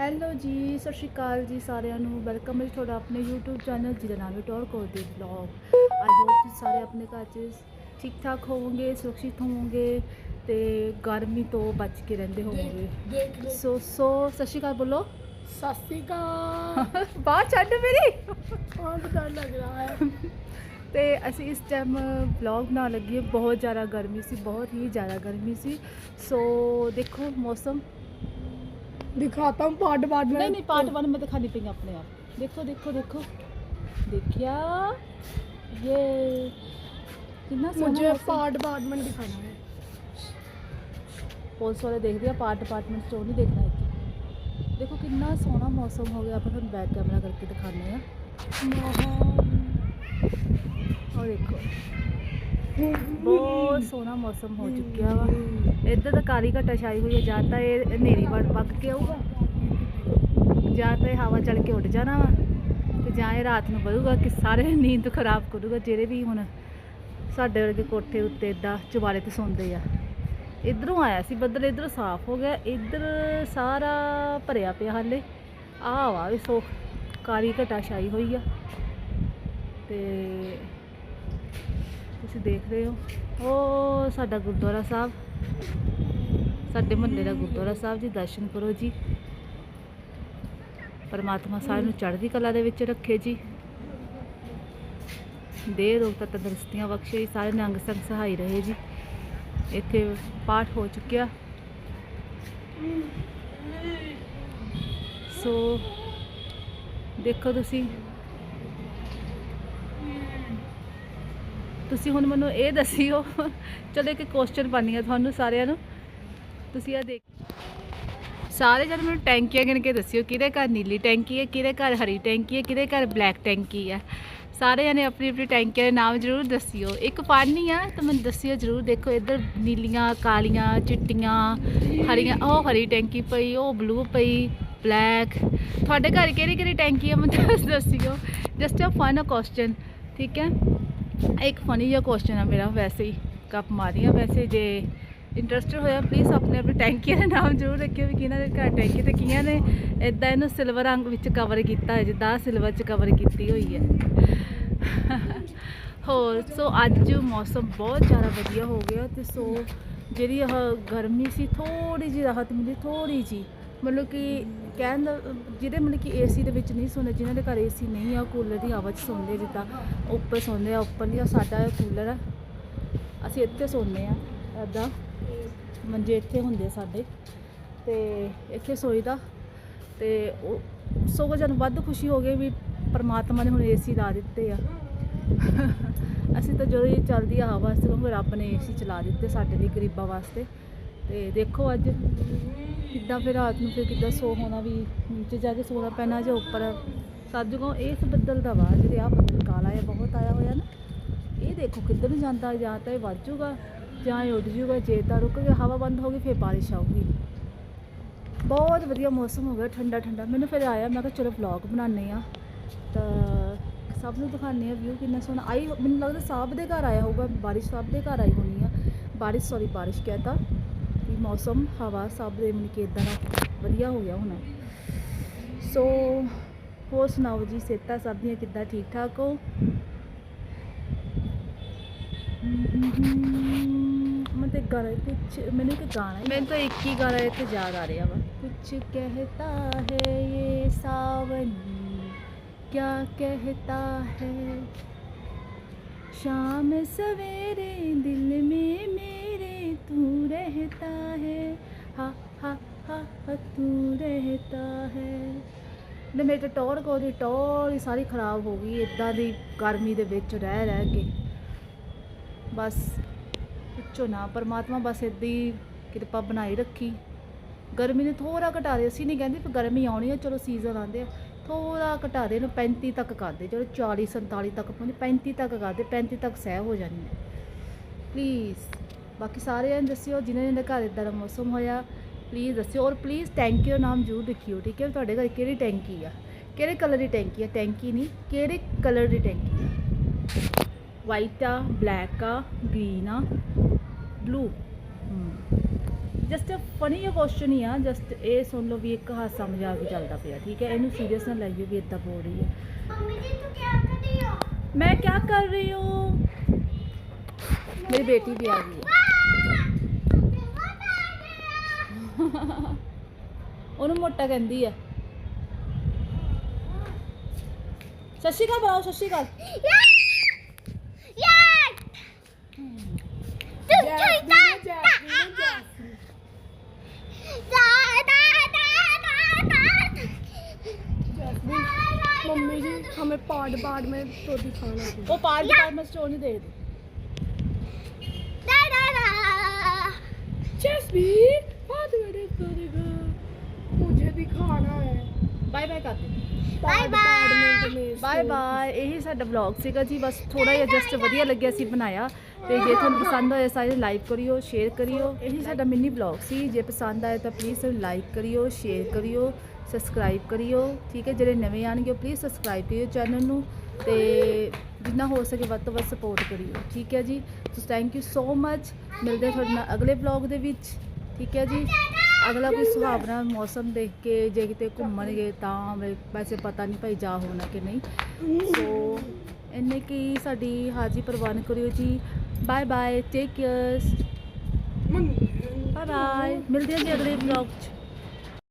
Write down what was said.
Hello ਜੀ ਸਤਿ ਸ਼੍ਰੀ ਅਕਾਲ ਜੀ ਸਾਰਿਆਂ ਨੂੰ। ਵੈਲਕਮ ਹੈ ਜੀ ਤੁਹਾਡਾ ਆਪਣੇ YouTube ਚੈਨਲ ਜਿਹਦਾ ਨਾਮ ਹੈ ਟੌਰ ਕੋਰ ਦੇ ਵਲੌਗ ਆਈ ਹੋਪ ਤੁਸੀਂ ਸਾਰੇ ਆਪਣੇ ਘਰ 'ਚ ਠੀਕ ਠਾਕ ਹੋਵੋਗੇ ਸੁਰੱਖਿਅਤ ਹੋਵੋਗੇ ਤੇ ਗਰਮੀ ਤੋਂ ਬਚ ਕੇ ਰਹਿੰਦੇ ਹੋਵੋਗੇ। ਸੋ ਸੋ ਸਤਿ ਸ਼੍ਰੀ ਅਕਾਲ ਬੋਲੋ। ਸਤਿ ਸ਼੍ਰੀ ਅਕਾਲ। ਬਾਹਰ ਛੱਡ ਮੇਰੀ। ਬਹੁਤ ਡਰ ਲੱਗ ਰਿਹਾ ਹੈ। ਤੇ ਅਸੀਂ ਇਸ ਟਾਈਮ ਵਲੌਗ ਬਣਾਉਣ ਲੱਗੇ। ਬਹੁਤ ਜ਼ਿਆਦਾ ਗਰਮੀ ਸੀ ਬਹੁਤ ਹੀ ਜ਼ਿਆਦਾ ਗਰਮੀ ਸੀ। ਸੋ ਦੇਖੋ ਮੌਸਮ। दिखाता हूँ पार्ट पार्ट में। नहीं नहीं पार्ट वन में दिखानी पेंगे अपने आप। देखो देखो देखो। देखिया? ये कितना मुझे पार्ट पार्ट में दिखाना है। पुलिस वाले देख दिया पार्ट डिपार्टमेंट स्टोर नहीं देखना है। देखो कितना सोहना मौसम हो गया अपन बैक कैमरा करके दिखाने हैं। और देखो। ਬਹੁਤ ਸੋਹਣਾ ਮੌਸਮ ਹੋ ਚੁੱਕਿਆ ਵਾ। ਇੱਧਰ ਤਾਂ ਕਾਲੀ ਘਟਾ ਛਾਈ ਹੋਈ ਹੈ ਜਾਂ ਤਾਂ ਇਹ ਹਨੇਰੀ ਵੜ ਪੱਕ ਕੇ ਆਊਗਾ, ਜਾਂ ਤਾਂ ਇਹ ਹਵਾ ਚੱਲ ਕੇ ਉੱਡ ਜਾਣਾ ਵਾ, ਤੇ ਜਾਂ ਇਹ ਰਾਤ ਨੂੰ ਵਧੂਗਾ ਕਿ ਸਾਰੇ ਨੀਂਦ ਖਰਾਬ ਕਰੂਗਾ, ਜਿਹੜੇ ਵੀ ਹੁਣ ਸਾਡੇ ਵਰਗੇ ਕੋਠੇ ਉੱਤੇ ਇਦਾਂ ਚੁਬਾਰੇ ਤੇ ਸੌਂਦੇ ਆ। ਇਧਰੋਂ ਆਇਆ ਸੀ ਬੱਦਲ, ਇਧਰੋਂ ਸਾਫ਼ ਹੋ ਗਿਆ, ਇਧਰ ਸਾਰਾ ਭਰਿਆ ਪਿਆ ਹਾਲੇ। ਆਹ ਵਾ ਵੀ ਸੋ ਕਾਲੀ ਘਟਾ ਛਾਈ ਹੋਈ ਆ, ਤੇ ਤੁਸੀਂ ਦੇਖ ਰਹੇ ਹੋ। ਉਹ ਸਾਡਾ ਗੁਰਦੁਆਰਾ ਸਾਹਿਬ। ਸਾਡੇ ਮੁਹੱਲੇ ਦਾ ਗੁਰਦੁਆਰਾ ਸਾਹਿਬ ਜੀ, ਦਰਸ਼ਨ ਕਰੋ ਜੀ। ਪਰਮਾਤਮਾ ਸਾਰਿਆਂ ਨੂੰ ਚੜ੍ਹਦੀ ਕਲਾ ਦੇ ਵਿੱਚ ਰੱਖੇ ਜੀ। ਦੇ ਰੋਗ ਤਾਂ ਤੰਦਰੁਸਤੀਆਂ ਬਖਸ਼ੇ ਜੀ ਸਾਰੇ ਨੰਗ ਸੰਗ ਸਹਾਈ ਰਹੇ ਜੀ। ਇੱਥੇ ਪਾਠ ਹੋ ਚੁੱਕਿਆ। ਸੋ ਦੇਖੋ ਤੁਸੀਂ ਤੁਸੀਂ ਹੁਣ ਮੈਨੂੰ ਇਹ ਦੱਸਿਓ, ਚਲੋ ਇੱਕ ਕੁਐਸਚਨ ਪਾਣੀ ਆ ਤੁਹਾਨੂੰ ਸਾਰਿਆਂ ਨੂੰ। ਤੁਸੀਂ ਆ ਦੇਖ ਸਾਰੇ ਜਣ ਮੈਨੂੰ ਟੈਂਕੀਆਂ ਗਿਣ ਕੇ ਦੱਸਿਓ, ਕਿਹਦੇ ਘਰ ਨੀਲੀ ਟੈਂਕੀ ਹੈ, ਕਿਹਦੇ ਘਰ ਹਰੀ ਟੈਂਕੀ ਹੈ, ਕਿਹਦੇ ਘਰ ਬਲੈਕ ਟੈਂਕੀ ਹੈ। ਸਾਰੇ ਜਣੇ ਆਪਣੀ ਆਪਣੀ ਟੈਂਕੀਆਂ ਦੇ ਨਾਮ ਜ਼ਰੂਰ ਦੱਸਿਓ। ਇੱਕ ਪਾਣੀ ਆ ਤਾਂ ਮੈਨੂੰ ਦੱਸਿਓ ਜ਼ਰੂਰ, ਦੇਖੋ ਇੱਧਰ ਨੀਲੀਆਂ, ਕਾਲੀਆਂ, ਚਿੱਟੀਆਂ, ਹਰੀਆਂ, ਉਹ ਹਰੀ ਟੈਂਕੀ ਪਈ, ਉਹ ਬਲੂ ਪਈ ਬਲੈਕ ਤੁਹਾਡੇ ਘਰ ਕਿਹੜੀ ਕਿਹੜੀ ਟੈਂਕੀ ਹੈ, ਮੈਨੂੰ ਦੱਸਿਓ। ਜਸਟ ਅ ਫਨ ਕੁਐਸਚਨ ਠੀਕ ਹੈ? ਇੱਕ ਫਨੀ ਜਿਹਾ ਕੁਐਸਚਨ ਆ ਮੇਰਾ ਵੈਸੇ ਹੀ, ਕੱਪ ਮਾਰੀਆਂ ਵੈਸੇ ਜੇ ਇੰਟਰਸਟਡ ਹੋਇਆ ਪਲੀਜ਼ ਆਪਣੇ ਆਪਣੇ ਟੈਂਕੀਆਂ ਦੇ ਨਾਮ ਜ਼ਰੂਰ ਰੱਖਿਓ ਵੀ ਕਿਹਨਾਂ ਦੇ ਘਰ ਟੈਂਕੀ ਤੇ ਕਿਹਨਾਂ ਨੇ ਇਦਾਂ ਇਹਨੂੰ ਸਿਲਵਰ ਰੰਗ ਵਿੱਚ ਕਵਰ ਕੀਤਾ ਹੈ, ਜਿੱਦਾਂ ਸਿਲਵਰ 'ਚ ਕਵਰ ਕੀਤੀ ਹੋਈ ਹੈ। ਹੋਰ ਸੋ ਅੱਜ ਮੌਸਮ ਬਹੁਤ ਜ਼ਿਆਦਾ ਵਧੀਆ ਹੋ ਗਿਆ ਤੇ ਸੋ ਜਿਹੜੀ ਇਹ ਗਰਮੀ ਸੀ ਥੋੜੀ ਜਿਹੀ ਰਾਹਤ ਮਿਲੀ ਥੋੜੀ ਜਿਹੀ। ਮਤਲਬ ਕਿ ਕਹਿਣ ਦਾ, ਜਿਹਦੇ ਮਤਲਬ ਕਿ ਏਸੀ ਦੇ ਵਿੱਚ ਨਹੀਂ ਸੌਂਦੇ, ਜਿਨ੍ਹਾਂ ਦੇ ਘਰ ਏਸੀ ਨਹੀਂ ਆ, ਕੂਲਰ ਦੀ ਹਵਾ 'ਚ ਸੌਂਦੇ ਜਿੱਦਾਂ ਉੱਪਰ ਸੌਂਦੇ ਆ, ਉੱਪਰ ਦੀ ਆ, ਸਾਡਾ ਕੂਲਰ ਆ। ਅਸੀਂ ਇੱਥੇ ਸੌਂਦੇ ਆ, ਇੱਦਾਂ। ਮੰਜੇ ਇੱਥੇ ਹੁੰਦੇ ਆ ਸਾਡੇ। ਤੇ ਇੱਥੇ ਸੋਈਦਾ। ਤੇ ਉਹ ਸਗੋਂ ਜਨ ਵੱਧ ਖੁਸ਼ੀ ਹੋ ਗਈ ਵੀ ਪਰਮਾਤਮਾ ਨੇ ਹੁਣ ਏਸੀ ਲਾ ਦਿੱਤੇ ਆ। ਅਸੀਂ ਤਾਂ ਜਦੋਂ ਇਹ ਚੱਲਦੀ ਆ ਹਵਾ ਸਗੋਂ ਰੱਬ ਨੇ ਏਸੀ ਚਲਾ ਦਿੱਤੇ ਸਾਡੇ ਲਈ ਗਰੀਬਾਂ ਵਾਸਤੇ। ਤੇ ਦੇਖੋ ਅੱਜ ਕਿੱਦਾਂ ਫਿਰ ਰਾਤ ਨੂੰ ਫਿਰ ਕਿੱਦਾਂ ਸੋ ਹੋਣਾ ਵੀ, ਨੀਚੇ ਜਾ ਕੇ ਸੋਣਾ ਪੈਣਾ ਜਾਂ ਉੱਪਰ। ਸਾਜੂਗਾ ਇਸ ਬੱਦਲ ਦਾ ਵਾ ਜਿਹੜੇ ਆ ਬੱਦਲ ਕਾਲਾ ਆ ਬਹੁਤ ਆਇਆ ਹੋਇਆ ਨਾ। ਇਹ ਦੇਖੋ ਕਿੱਧਰ ਨੂੰ ਜਾਂਦਾ, ਜਾਂ ਤਾਂ ਇਹ ਵੱਧ ਜਾਊਗਾ ਜਾਂ ਇਹ ਉੱਡ ਜੂਗਾ, ਜੇ ਤਾਂ ਰੁਕ ਗਿਆ, ਹਵਾ ਬੰਦ ਹੋ ਗਈ, ਫਿਰ ਬਾਰਿਸ਼ ਆਊਗੀ। ਬਹੁਤ ਵਧੀਆ ਮੌਸਮ ਹੋ ਗਿਆ, ਠੰਡਾ ਠੰਡਾ। ਮੈਨੂੰ ਫਿਰ ਆਇਆ, ਮੈਂ ਕਿਹਾ ਚਲੋ ਵਲੌਗ ਬਣਾਉਂਦੇ ਆ ਤਾਂ ਸਭ ਨੂੰ ਦਿਖਾਉਂਦੇ ਆ ਵਿਊ ਕਿੰਨਾ ਸੋਹਣਾ। ਆਈ, ਮੈਨੂੰ ਲੱਗਦਾ ਸਾਹਿਬ ਦੇ ਘਰ ਆਇਆ ਹੋਊਗਾ, ਬਾਰਿਸ਼ ਸਾਹਿਬ ਦੇ ਘਰ ਆਈ ਹੋਣੀ ਆ। ਬਾਰਿਸ਼ ਸੌਰੀ ਬਾਰਿਸ਼ ਕਹਿਤਾ। ਵੀ ਮੌਸਮ ਹਵਾ ਸਭ ਦੇ ਮਨ ਕਿ ਇਦਾਂ ਦਾ ਵਧੀਆ ਹੋ ਗਿਆ ਹੁਣ ਸੋ ਹੋਰ ਸੁਣਾਓ ਜੀ ਸਿਹਤਾਂ ਸਭ ਦੀਆਂ ਕਿੱਦਾਂ ਠੀਕ ਠਾਕ ਹੋ ਮੈਂ ਤੇ ਗਾਣਾ ਕੁਛ ਮੈਨੂੰ ਇੱਕ ਗਾਣਾ ਮੈਨੂੰ ਤਾਂ ਇੱਕ ਹੀ ਗਾਣਾ ਇੱਥੇ ਯਾਦ ਆ ਰਿਹਾ ਵਾ ਕੁਛ ਕਹਿਤਾ ਹੈ ਇਹ ਸਾਵਨ क्या कहता है शाम सवेरे दिल में मेरे तू रहता है हा हा हा हा तू रहता है ਨੇ ਮੇਰੇ ਤੇ ਟੌਰ ਕੋ ਦੀ ਟੌਰ ਹੀ ਸਾਰੀ ਖਰਾਬ ਹੋ ਗਈ ਇਦਾਂ ਦੀ ਗਰਮੀ ਦੇ ਵਿੱਚ ਰਹਿ ਰਹਿ ਕੇ ਬਸ ਪੁੱਛੋ ਨਾ ਪਰਮਾਤਮਾ ਬਸ ਏਦਾਂ ਹੀ ਕਿਰਪਾ ਬਣਾਈ ਰੱਖੀ ਗਰਮੀ ਨੇ ਥੋੜਾ ਘਟਾ ਦੇ ਅਸੀਂ ਨਹੀਂ ਕਹਿੰਦੇ ਕਿ ਗਰਮੀ ਆਉਣੀ ਹੈ ਚਲੋ ਸੀਜ਼ਨ ਆਉਂਦੇ ਆ ਥੋੜਾ ਘਟਾ ਦੇ ਨੂੰ 35 ਤੱਕ ਕਰ ਦੇ ਚਲੋ 40 47 ਤੱਕ ਪਹੁੰਚ 35 ਤੱਕ ਕਰ ਦੇ 35 ਤੱਕ ਸਹਿ ਹੋ ਜਾਣੀ ਹੈ ਪਲੀਜ਼ ਬਾਕੀ ਸਾਰਿਆਂ ਨੂੰ ਦੱਸਿਓ ਜਿਨ੍ਹਾਂ ਜਿਨ੍ਹਾਂ ਘਰ ਇਦਾਂ ਦਾ ਮੌਸਮ ਹੋਇਆ ਪਲੀਜ਼ ਦੱਸਿਓ। ਔਰ ਪਲੀਜ਼ ਟੈਂਕੀ ਦਾ ਨਾਮ ਜ਼ਰੂਰ ਦਿਖਿਓ ਠੀਕ ਹੈ? ਤੁਹਾਡੇ ਘਰ ਕਿਹੜੀ ਟੈਂਕੀ ਆ? ਕਿਹੜੇ ਕਲਰ ਦੀ ਟੈਂਕੀ ਆ? ਟੈਂਕੀ ਨਹੀਂ ਕਿਹੜੇ ਕਲਰ ਦੀ ਟੈਂਕੀ ਆ? ਵਾਈਟ ਆ ਬਲੈਕ ਆ ਗ੍ਰੀਨ ਆ ਬਲੂ ਜਸਟ ਫਨੀ ਜਿਹਾ ਕੁਐਸਚਨ ਹੀ ਆ ਜਸਟ ਇਹ ਸੁਣ ਲਓ ਵੀ ਇੱਕ ਹਾਸਾ ਮਜ਼ਾਕ ਚੱਲਦਾ ਪਿਆ ਠੀਕ ਹੈ? ਇਹਨੂੰ ਸੀਰੀਅਸ ਨਾ ਲੈ ਲਈਓ ਵੀ ਇਦਾਂ ਬੋਲ ਰਹੀ ਹੈ ਮੰਮੀ ਜੀ ਤੂੰ ਕੀ ਕਰ ਰਹੀ ਹੋ? ਮੈਂ ਕੀ ਕਰ ਰਹੀ ਹਾਂ? ਮੇਰੀ ਬੇਟੀ ਵੀ ਆ ਗਈ ਹੈ। ਉਹਨੂੰ ਮੋਟਾ ਕਹਿੰਦੀ ਆ ਸਤਿ ਸ਼੍ਰੀ ਅਕਾਲ ਬੁਲਾਓ Sat Sri Akal Jasmine Jasmine Jasmine Jasmine mummy ji हमें पार्ट पार्ट में तो दिखाना है ਉਹ ਪਾਰਟ ਡਿਪਾਰਟਮੈਂਟ ਸਟੋਰ ਨਹੀਂ ਦੇਖਦੇ जैस्मीन ਬਾਏ ਬਾਏ ਕਰ ਦੇ Bye bye. Department में ਬਾਏ ਬਾਏ ਇਹੀ ਸਾਡਾ ਵਲੌਗ ਸੀਗਾ ਜੀ ਬਸ ਥੋੜਾ ਜਿਹਾ ਜਸਟ ਵਧੀਆ ਲੱਗਿਆ ਸੀ ਬਣਾਇਆ। ਤੇ ਜੇ ਤੁਹਾਨੂੰ ਪਸੰਦ ਆਇਆ ਸਾਰੇ ਲਾਈਕ ਕਰਿਓ ਸ਼ੇਅਰ ਕਰਿਓ। ਇਹੀ ਸਾਡਾ ਮਿੰਨੀ ਵਲੌਗ ਸੀ। ਜੇ ਪਸੰਦ ਆਇਆ ਤਾਂ ਪਲੀਜ਼ ਲਾਈਕ ਕਰਿਓ ਸ਼ੇਅਰ ਕਰਿਓ ਸਬਸਕ੍ਰਾਈਬ ਕਰਿਓ। ਠੀਕ ਹੈ ਜਿਹੜੇ ਨਵੇਂ ਆਣਗੇ ਪਲੀਜ਼ ਸਬਸਕ੍ਰਾਈਬ ਕਰਿਓ ਚੈਨਲ ਨੂੰ ਤੇ ਜਿੰਨਾ ਹੋ ਸਕੇ ਵੱਧ ਤੋਂ ਵੱਧ ਸਪੋਰਟ ਕਰਿਓ। ਠੀਕ ਹੈ ਜੀ? So thank you so much ਮਿਲਦੇ ਹਾਂ ਤੁਹਾਡੇ ਨਾਲ ਅਗਲੇ ਵਲੌਗ ਦੇ ਵਿੱਚ। ਠੀਕ ਹੈ ਜੀ? ਅਗਲਾ ਕੋਈ ਸੁਹਾਵਣਾ ਮੌਸਮ ਦੇਖ ਕੇ ਜੇ ਕਿਤੇ ਘੁੰਮਣਗੇ ਤਾਂ ਵੈ- ਵੈਸੇ ਪਤਾ ਨਹੀਂ ਭਾਈ ਜਾ ਹੋਣਾ ਕਿ ਨਹੀਂ। ਸੋ ਇੰਨੇ ਕੀ ਸਾਡੀ ਹਾਜ਼ਰੀ ਪ੍ਰਵਾਨ ਕਰਿਓ ਜੀ। Bye bye take care bye bye ਮਿਲਦੇ ਹਾਂ ਜੀ ਅਗਲੇ ਵਲੌਗ 'ਚ।